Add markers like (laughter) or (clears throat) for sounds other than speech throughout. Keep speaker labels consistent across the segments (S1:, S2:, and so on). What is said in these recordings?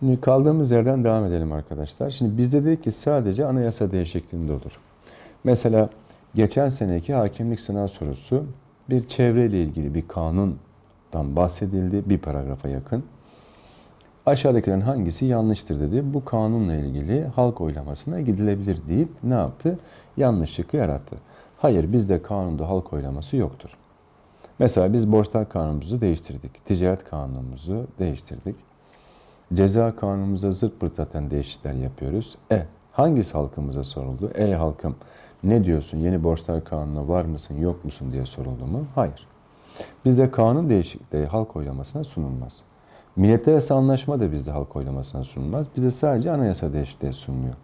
S1: Şimdi kaldığımız yerden devam edelim arkadaşlar. Şimdi bizde dedik ki sadece anayasa değişikliğinde olur. Mesela geçen seneki hakimlik sınav sorusu bir çevreyle ilgili bir kanundan bahsedildi bir paragrafa yakın. Aşağıdakilerin hangisi yanlıştır dedi. Bu kanunla ilgili halk oylamasına gidilebilir deyip ne yaptı? Yanlış şıkkı yarattı. Hayır bizde kanunda halk oylaması yoktur. Mesela biz borçlar kanunumuzu değiştirdik. Ticaret kanunumuzu değiştirdik. Ceza kanunumuza zırt pırt zaten değişiklikler yapıyoruz. E hangisi halkımıza soruldu? Ey halkım ne diyorsun yeni borçlar kanununa var mısın yok musun diye soruldu mu? Hayır. Bizde kanun değişikliği halk oylamasına sunulmaz. Milletler anlaşma da bizde halk oylamasına sunulmaz. Bizde sadece anayasa değişikliği sunuluyor.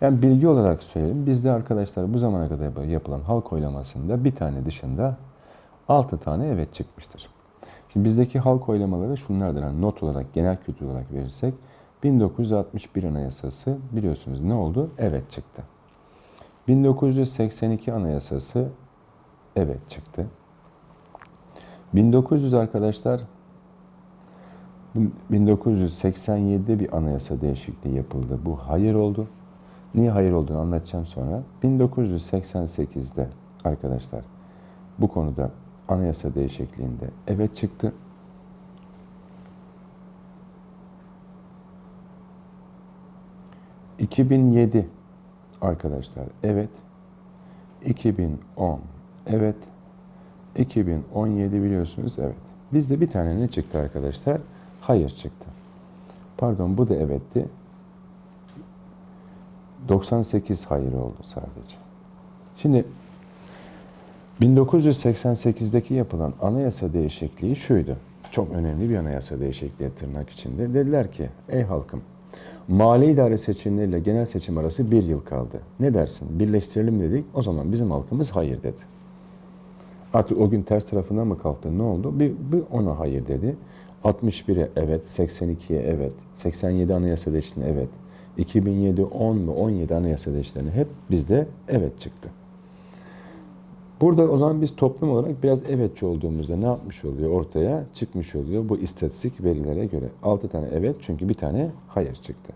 S1: Yani bilgi olarak söyleyeyim. Bizde arkadaşlar bu zamana kadar yapılan halk oylamasında bir tane dışında 6 tane evet çıkmıştır. Şimdi bizdeki halk oylamaları şunlardır. Yani not olarak, genel kültür olarak verirsek 1961 Anayasası biliyorsunuz ne oldu? Evet çıktı. 1982 Anayasası evet çıktı. 1900 arkadaşlar 1987'de bir anayasa değişikliği yapıldı. Bu hayır oldu. Niye hayır olduğunu anlatacağım sonra. 1988'de arkadaşlar bu konuda anayasa değişikliğinde evet çıktı. ...2007 arkadaşlar evet... ...2010 evet... ...2017 biliyorsunuz evet... ...bizde bir tane ne çıktı arkadaşlar? Hayır çıktı. Pardon bu da evetti. 98 hayır oldu sadece. Şimdi 1988'deki yapılan anayasa değişikliği şuydu. Çok önemli bir anayasa değişikliği tırnak içinde. Dediler ki ey halkım mali idare seçimleriyle genel seçim arası bir yıl kaldı. Ne dersin birleştirelim dedik. O zaman bizim halkımız hayır dedi. Artık o gün ters tarafına mı kalktı ne oldu? Bir, bir ona hayır dedi. 61'e evet, 82'ye evet, 87 anayasa değişikliğine evet, 2007, 10 ve 17 anayasa değişikliğine hep bizde evet çıktı. Burada o zaman biz toplum olarak biraz evetçi olduğumuzda ne yapmış oluyor ortaya? Çıkmış oluyor bu istatistik verilere göre. 6 tane evet çünkü bir tane hayır çıktı.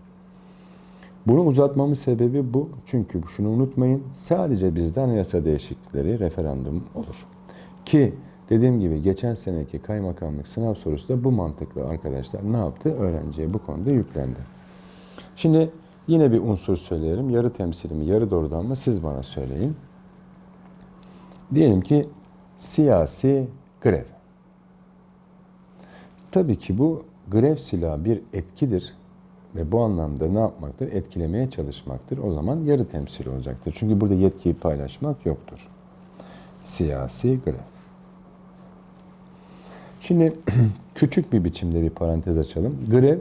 S1: Bunu uzatmamın sebebi bu. Çünkü şunu unutmayın. Sadece bizde anayasa değişiklikleri referandum olur. Ki dediğim gibi geçen seneki kaymakamlık sınav sorusu da bu mantıkla arkadaşlar ne yaptı? Öğrenciye bu konuda yüklendi. Şimdi yine bir unsur söyleyelim. Yarı temsili mi, yarı doğrudan mı siz bana söyleyin. Diyelim ki siyasi grev. Tabii ki bu grev silahı bir etkidir ve bu anlamda ne yapmaktır? Etkilemeye çalışmaktır. O zaman yarı temsil olacaktır. Çünkü burada yetkiyi paylaşmak yoktur. Siyasi grev. Şimdi (clears throat) küçük bir biçimde bir parantez açalım. Grev,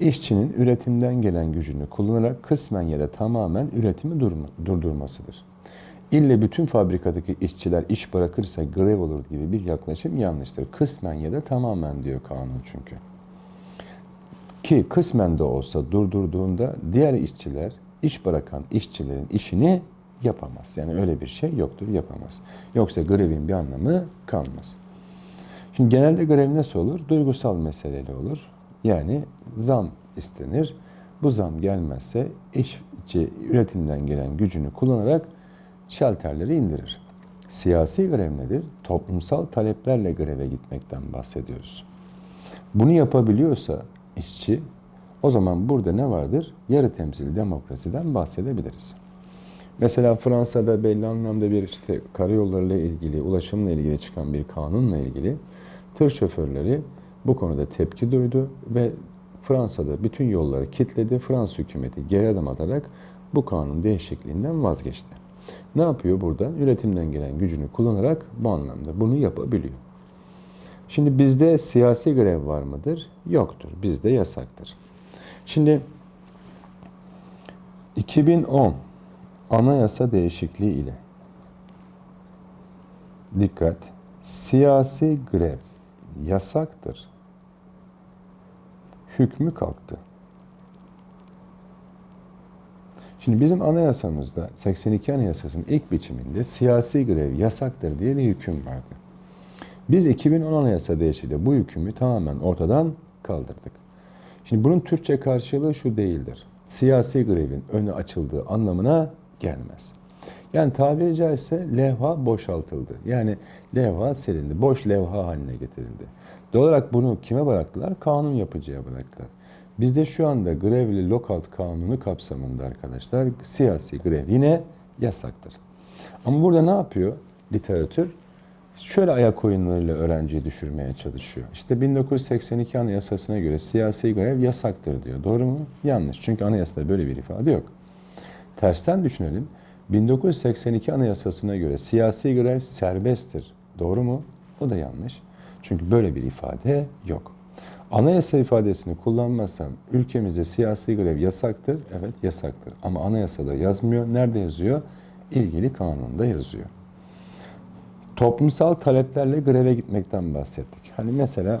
S1: işçinin üretimden gelen gücünü kullanarak kısmen ya da tamamen üretimi durma, durdurmasıdır. İlle bütün fabrikadaki işçiler iş bırakırsa grev olur gibi bir yaklaşım yanlıştır. Kısmen ya da tamamen diyor kanun çünkü. Ki kısmen de olsa durdurduğunda diğer işçiler, iş bırakan işçilerin işini yapamaz. Yani öyle bir şey yoktur, yapamaz. Yoksa grevin bir anlamı kalmaz. Şimdi genelde grev nasıl olur? Duygusal meseleyle olur. Yani zam istenir. Bu zam gelmezse işçi üretimden gelen gücünü kullanarak şalterleri indirir. Siyasi grev nedir? Toplumsal taleplerle greve gitmekten bahsediyoruz. Bunu yapabiliyorsa işçi o zaman burada ne vardır? Yarı temsil demokrasiden bahsedebiliriz. Mesela Fransa'da belli anlamda bir işte karayollarıyla ilgili, ulaşımla ilgili çıkan bir kanunla ilgili tır şoförleri bu konuda tepki duydu ve Fransa'da bütün yolları kilitledi. Fransız hükümeti geri adım atarak bu kanun değişikliğinden vazgeçti. Ne yapıyor burada? Üretimden gelen gücünü kullanarak bu anlamda bunu yapabiliyor. Şimdi bizde siyasi grev var mıdır? Yoktur. Bizde yasaktır. Şimdi 2010 anayasa değişikliği ile dikkat siyasi grev yasaktır. Hükmü kalktı. Şimdi bizim anayasamızda 82 Anayasası'nın ilk biçiminde siyasi grev yasaktır diye bir hüküm vardı. Biz 2010 Anayasa değişikliğiyle bu hükmü tamamen ortadan kaldırdık. Şimdi bunun Türkçe karşılığı şu değildir. Siyasi grevin önü açıldığı anlamına gelmez. Yani tabiri caizse levha boşaltıldı. Yani levha silindi, boş levha haline getirildi. Doğal olarak bunu kime bıraktılar? Kanun yapıcıya bıraktılar. Bizde şu anda grevli lockout kanunu kapsamında arkadaşlar siyasi grev yine yasaktır. Ama burada ne yapıyor literatür? Şöyle ayak oyunlarıyla öğrenciyi düşürmeye çalışıyor. İşte 1982 Anayasası'na göre siyasi grev yasaktır diyor. Doğru mu? Yanlış. Çünkü anayasada böyle bir ifade yok. Tersten düşünelim. 1982 Anayasası'na göre siyasi grev serbesttir. Doğru mu? O da yanlış. Çünkü böyle bir ifade yok. Anayasa ifadesini kullanmazsam ülkemizde siyasi grev yasaktır. Evet yasaktır. Ama anayasada yazmıyor. Nerede yazıyor? İlgili kanunda yazıyor. Toplumsal taleplerle greve gitmekten bahsettik. Hani mesela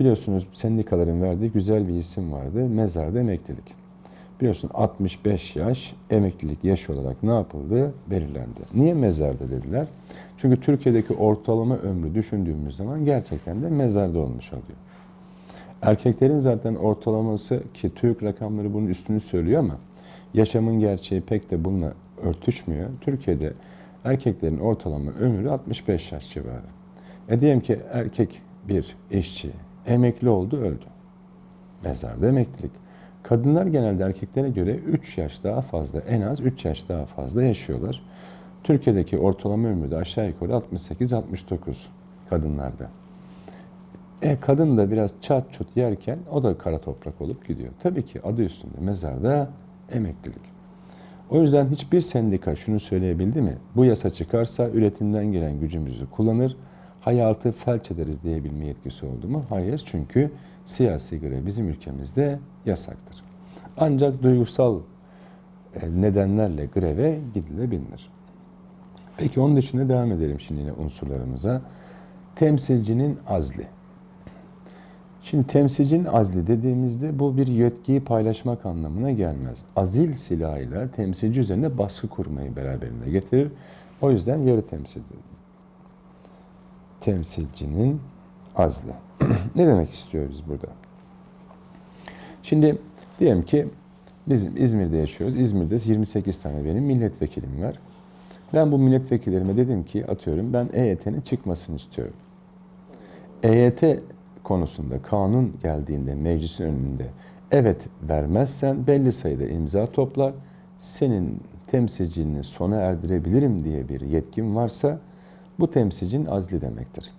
S1: biliyorsunuz sendikaların verdiği güzel bir isim vardı. Mezarda emeklilik. Biliyorsun 65 yaş emeklilik yaş olarak ne yapıldı? Belirlendi. Niye mezarda dediler? Çünkü Türkiye'deki ortalama ömrü düşündüğümüz zaman gerçekten de mezarda olmuş oluyor. Erkeklerin zaten ortalaması ki Türk rakamları bunun üstünü söylüyor ama yaşamın gerçeği pek de bununla örtüşmüyor. Türkiye'de erkeklerin ortalama ömrü 65 yaş civarı. E diyelim ki erkek bir işçi emekli oldu öldü. Mezarda emeklilik. Kadınlar genelde erkeklere göre 3 yaş daha fazla, en az 3 yaş daha fazla yaşıyorlar. Türkiye'deki ortalama ömrü de aşağı yukarı 68-69 kadınlarda. E kadın da biraz çat çut yerken o da kara toprak olup gidiyor. Tabii ki adı üstünde mezarda emeklilik. O yüzden hiçbir sendika şunu söyleyebildi mi? Bu yasa çıkarsa üretimden gelen gücümüzü kullanır, hayatı felç ederiz diyebilme yetkisi oldu mu? Hayır çünkü siyasi grev bizim ülkemizde yasaktır. Ancak duygusal e, nedenlerle greve gidilebilir. Peki onun dışında devam edelim şimdi yine unsurlarımıza. Temsilcinin azli. Şimdi temsilcinin azli dediğimizde bu bir yetkiyi paylaşmak anlamına gelmez. Azil silahıyla temsilci üzerine baskı kurmayı beraberinde getirir. O yüzden yarı temsildir. Temsilcinin azli. (clears throat) ne demek istiyoruz burada? Şimdi diyelim ki bizim İzmir'de yaşıyoruz. İzmir'de 28 tane benim milletvekilim var. Ben bu milletvekillerime dedim ki atıyorum ben EYT'nin çıkmasını istiyorum. EYT konusunda kanun geldiğinde meclisin önünde evet vermezsen belli sayıda imza toplar. Senin temsilciliğini sona erdirebilirim diye bir yetkim varsa bu temsilcinin azli demektir.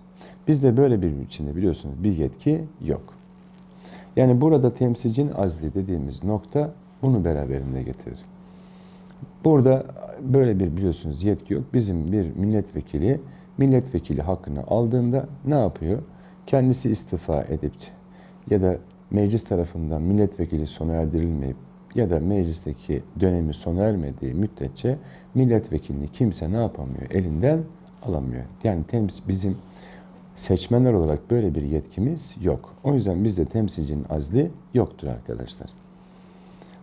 S1: Bizde böyle bir içinde biliyorsunuz bir yetki yok. Yani burada temsilcinin azli dediğimiz nokta bunu beraberinde getirir. Burada böyle bir biliyorsunuz yetki yok. Bizim bir milletvekili milletvekili hakkını aldığında ne yapıyor? Kendisi istifa edip ya da meclis tarafından milletvekili sona erdirilmeyip ya da meclisteki dönemi sona ermediği müddetçe milletvekilini kimse ne yapamıyor? Elinden alamıyor. Yani temsil bizim seçmenler olarak böyle bir yetkimiz yok. O yüzden bizde temsilcinin azli yoktur arkadaşlar.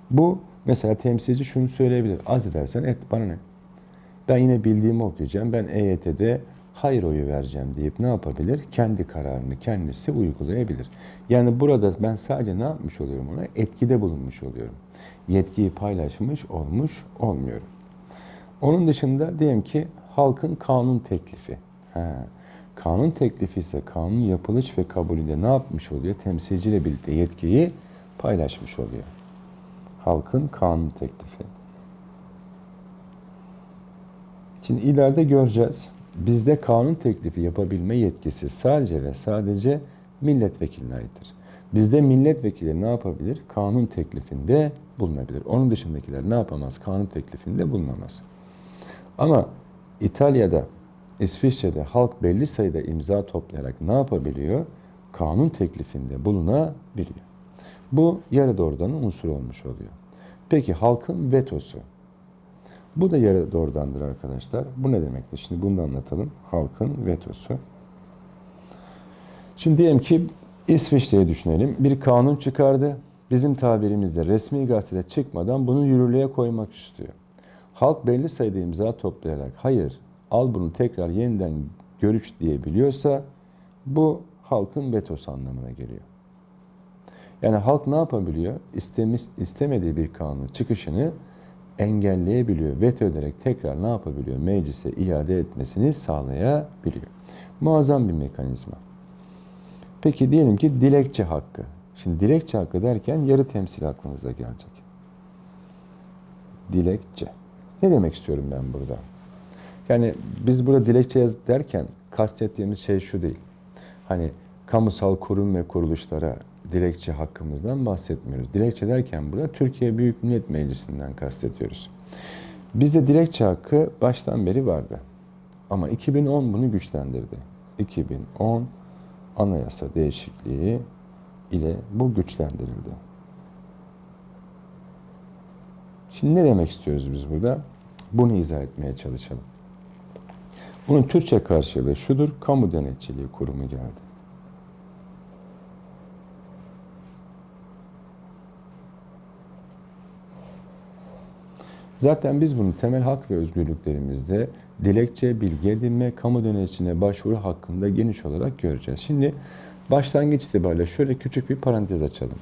S1: Bu mesela temsilci şunu söyleyebilir. Az edersen et bana ne? Ben yine bildiğimi okuyacağım. Ben EYT'de hayır oyu vereceğim deyip ne yapabilir? Kendi kararını kendisi uygulayabilir. Yani burada ben sadece ne yapmış oluyorum ona? Etkide bulunmuş oluyorum. Yetkiyi paylaşmış olmuş olmuyorum. Onun dışında diyelim ki halkın kanun teklifi. Ha. Kanun teklifi ise kanun yapılış ve kabulünde ne yapmış oluyor? Temsilciyle birlikte yetkiyi paylaşmış oluyor. Halkın kanun teklifi. Şimdi ileride göreceğiz. Bizde kanun teklifi yapabilme yetkisi sadece ve sadece milletvekiline aittir. Bizde milletvekili ne yapabilir? Kanun teklifinde bulunabilir. Onun dışındakiler ne yapamaz? Kanun teklifinde bulunamaz. Ama İtalya'da, İsviçre'de halk belli sayıda imza toplayarak ne yapabiliyor? Kanun teklifinde bulunabiliyor. Bu yarı doğrudan unsur olmuş oluyor. Peki halkın vetosu. Bu da yarı doğrudandır arkadaşlar. Bu ne demektir? Şimdi bunu da anlatalım. Halkın vetosu. Şimdi diyelim ki İsviçre'yi düşünelim. Bir kanun çıkardı. Bizim tabirimizde resmi gazetede çıkmadan bunu yürürlüğe koymak istiyor. Halk belli sayıda imza toplayarak hayır al bunu tekrar yeniden görüş diyebiliyorsa bu halkın vetosu anlamına geliyor. Yani halk ne yapabiliyor? İstemiş, istemediği bir kanunun çıkışını engelleyebiliyor. Veto ederek tekrar ne yapabiliyor? Meclise iade etmesini sağlayabiliyor. Muazzam bir mekanizma. Peki diyelim ki dilekçe hakkı. Şimdi dilekçe hakkı derken yarı temsil aklınıza gelecek. Dilekçe. Ne demek istiyorum ben burada? Yani biz burada dilekçe yaz derken kastettiğimiz şey şu değil. Hani kamusal kurum ve kuruluşlara dilekçe hakkımızdan bahsetmiyoruz. Dilekçe derken burada Türkiye Büyük Millet Meclisi'nden kastediyoruz. Bizde dilekçe hakkı baştan beri vardı. Ama 2010 bunu güçlendirdi. 2010 anayasa değişikliği ile bu güçlendirildi. Şimdi ne demek istiyoruz biz burada? Bunu izah etmeye çalışalım. Bunun Türkçe karşılığı şudur, kamu denetçiliği kurumu geldi. Zaten biz bunu temel hak ve özgürlüklerimizde dilekçe, bilgi edinme, kamu denetçiliğine başvuru hakkında geniş olarak göreceğiz. Şimdi başlangıç itibariyle şöyle küçük bir parantez açalım.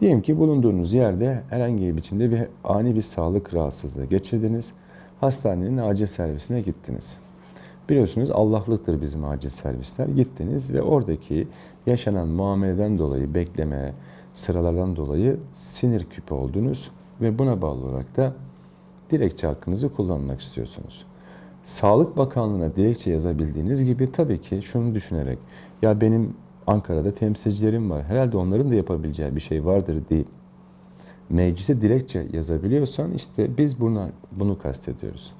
S1: Diyelim ki bulunduğunuz yerde herhangi bir biçimde bir ani bir sağlık rahatsızlığı geçirdiniz. Hastanenin acil servisine gittiniz. Biliyorsunuz Allah'lıktır bizim acil servisler. Gittiniz ve oradaki yaşanan muameleden dolayı bekleme, sıralardan dolayı sinir küpü oldunuz ve buna bağlı olarak da dilekçe hakkınızı kullanmak istiyorsunuz. Sağlık Bakanlığı'na dilekçe yazabildiğiniz gibi tabii ki şunu düşünerek ya benim Ankara'da temsilcilerim var. Herhalde onların da yapabileceği bir şey vardır deyip meclise dilekçe yazabiliyorsan işte biz buna bunu kastediyoruz.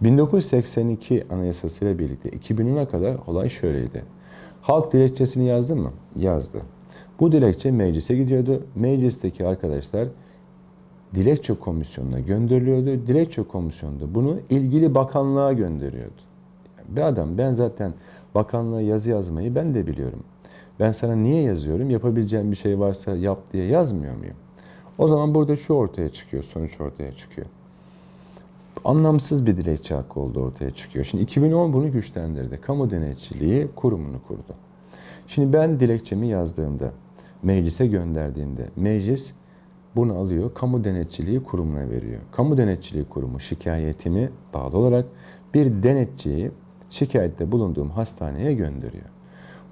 S1: 1982 Anayasası ile birlikte 2010'a kadar olay şöyleydi. Halk dilekçesini yazdı mı? Yazdı. Bu dilekçe meclise gidiyordu. Meclisteki arkadaşlar dilekçe komisyonuna gönderiliyordu. Dilekçe komisyonunda bunu ilgili bakanlığa gönderiyordu. Bir adam ben zaten bakanlığa yazı yazmayı ben de biliyorum. Ben sana niye yazıyorum? Yapabileceğim bir şey varsa yap diye yazmıyor muyum? O zaman burada şu ortaya çıkıyor, sonuç ortaya çıkıyor. Anlamsız bir dilekçe hakkı oldu ortaya çıkıyor. Şimdi 2010 bunu güçlendirdi. Kamu denetçiliği kurumunu kurdu. Şimdi ben dilekçemi yazdığımda, meclise gönderdiğimde, meclis bunu alıyor, kamu denetçiliği kurumuna veriyor. Kamu denetçiliği kurumu şikayetimi bağlı olarak bir denetçiyi şikayette bulunduğum hastaneye gönderiyor.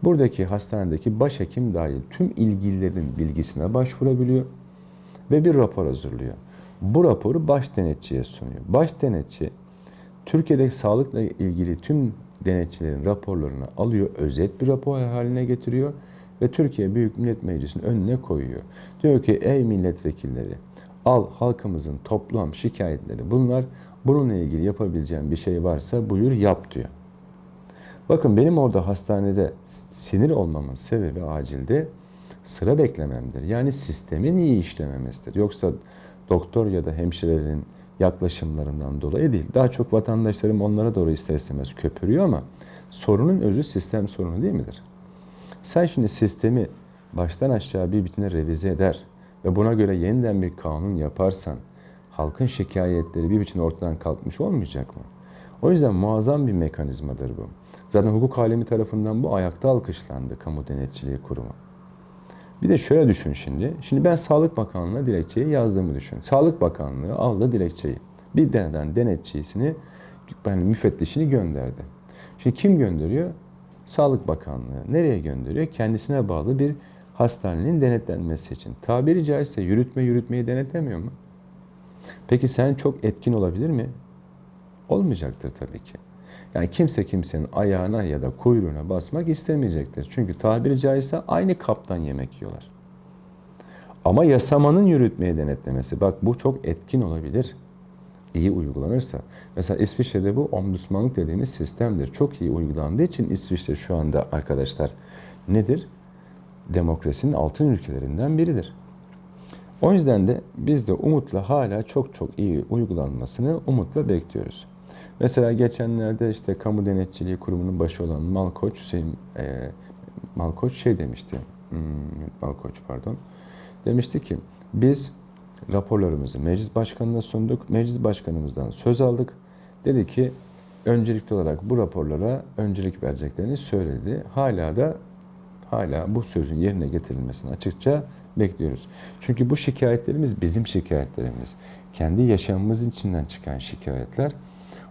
S1: Buradaki hastanedeki başhekim dahil tüm ilgililerin bilgisine başvurabiliyor ve bir rapor hazırlıyor. Bu raporu baş denetçiye sunuyor. Baş denetçi Türkiye'deki sağlıkla ilgili tüm denetçilerin raporlarını alıyor, özet bir rapor haline getiriyor ve Türkiye Büyük Millet Meclisi'nin önüne koyuyor. Diyor ki ey milletvekilleri al halkımızın toplam şikayetleri bunlar. Bununla ilgili yapabileceğim bir şey varsa buyur yap diyor. Bakın benim orada hastanede sinir olmamın sebebi acilde sıra beklememdir. Yani sistemin iyi işlememesidir. Yoksa doktor ya da hemşirelerin yaklaşımlarından dolayı değil. Daha çok vatandaşlarım onlara doğru ister istemez köpürüyor ama sorunun özü sistem sorunu değil midir? Sen şimdi sistemi baştan aşağı bir bitine revize eder ve buna göre yeniden bir kanun yaparsan halkın şikayetleri bir biçimde ortadan kalkmış olmayacak mı? O yüzden muazzam bir mekanizmadır bu. Zaten hukuk alemi tarafından bu ayakta alkışlandı kamu denetçiliği kurumu. Bir de şöyle düşün şimdi. Şimdi ben Sağlık Bakanlığı'na dilekçeyi yazdığımı düşün. Sağlık Bakanlığı aldı dilekçeyi. Bir deneden denetçisini, yani müfettişini gönderdi. Şimdi kim gönderiyor? Sağlık Bakanlığı. Nereye gönderiyor? Kendisine bağlı bir hastanenin denetlenmesi için. Tabiri caizse yürütme yürütmeyi denetlemiyor mu? Peki sen çok etkin olabilir mi? Olmayacaktır tabii ki. Yani kimse kimsenin ayağına ya da kuyruğuna basmak istemeyecektir. Çünkü tabiri caizse aynı kaptan yemek yiyorlar. Ama yasamanın yürütmeyi denetlemesi, bak bu çok etkin olabilir. İyi uygulanırsa. Mesela İsviçre'de bu ombudsmanlık dediğimiz sistemdir. Çok iyi uygulandığı için İsviçre şu anda arkadaşlar nedir? Demokrasinin altın ülkelerinden biridir. O yüzden de biz de umutla hala çok çok iyi uygulanmasını umutla bekliyoruz. Mesela geçenlerde işte kamu denetçiliği kurumunun başı olan Malkoç Hüseyin e, Malkoç şey demişti. Hmm, Malkoç pardon. Demişti ki biz raporlarımızı meclis başkanına sunduk. Meclis başkanımızdan söz aldık. Dedi ki öncelikli olarak bu raporlara öncelik vereceklerini söyledi. Hala da hala bu sözün yerine getirilmesini açıkça bekliyoruz. Çünkü bu şikayetlerimiz bizim şikayetlerimiz. Kendi yaşamımızın içinden çıkan şikayetler.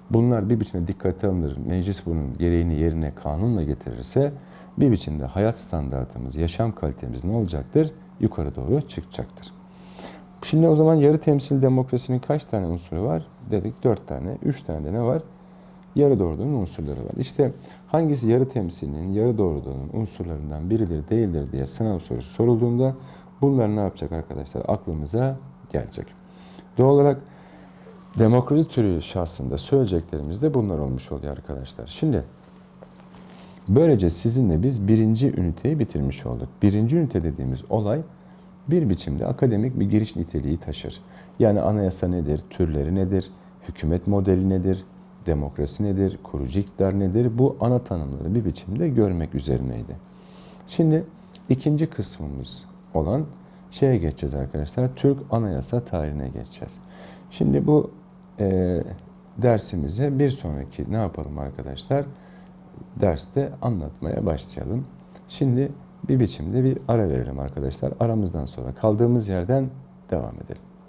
S1: Bunlar bir biçimde dikkate alınır. Meclis bunun gereğini yerine kanunla getirirse bir biçimde hayat standartımız, yaşam kalitemiz ne olacaktır? Yukarı doğru çıkacaktır. Şimdi o zaman yarı temsil demokrasinin kaç tane unsuru var? Dedik dört tane. Üç tane de ne var? Yarı doğruluğun unsurları var. İşte hangisi yarı temsilinin, yarı doğruluğun unsurlarından biridir, değildir diye sınav sorusu sorulduğunda bunlar ne yapacak arkadaşlar? Aklımıza gelecek. Doğal olarak demokrasi türü şahsında söyleyeceklerimiz de bunlar olmuş oluyor arkadaşlar. Şimdi böylece sizinle biz birinci üniteyi bitirmiş olduk. Birinci ünite dediğimiz olay bir biçimde akademik bir giriş niteliği taşır. Yani anayasa nedir, türleri nedir, hükümet modeli nedir, demokrasi nedir, kurucu iktidar nedir bu ana tanımları bir biçimde görmek üzerineydi. Şimdi ikinci kısmımız olan şeye geçeceğiz arkadaşlar. Türk anayasa tarihine geçeceğiz. Şimdi bu e, dersimize bir sonraki ne yapalım arkadaşlar? Derste anlatmaya başlayalım. Şimdi bir biçimde bir ara verelim arkadaşlar. Aramızdan sonra kaldığımız yerden devam edelim.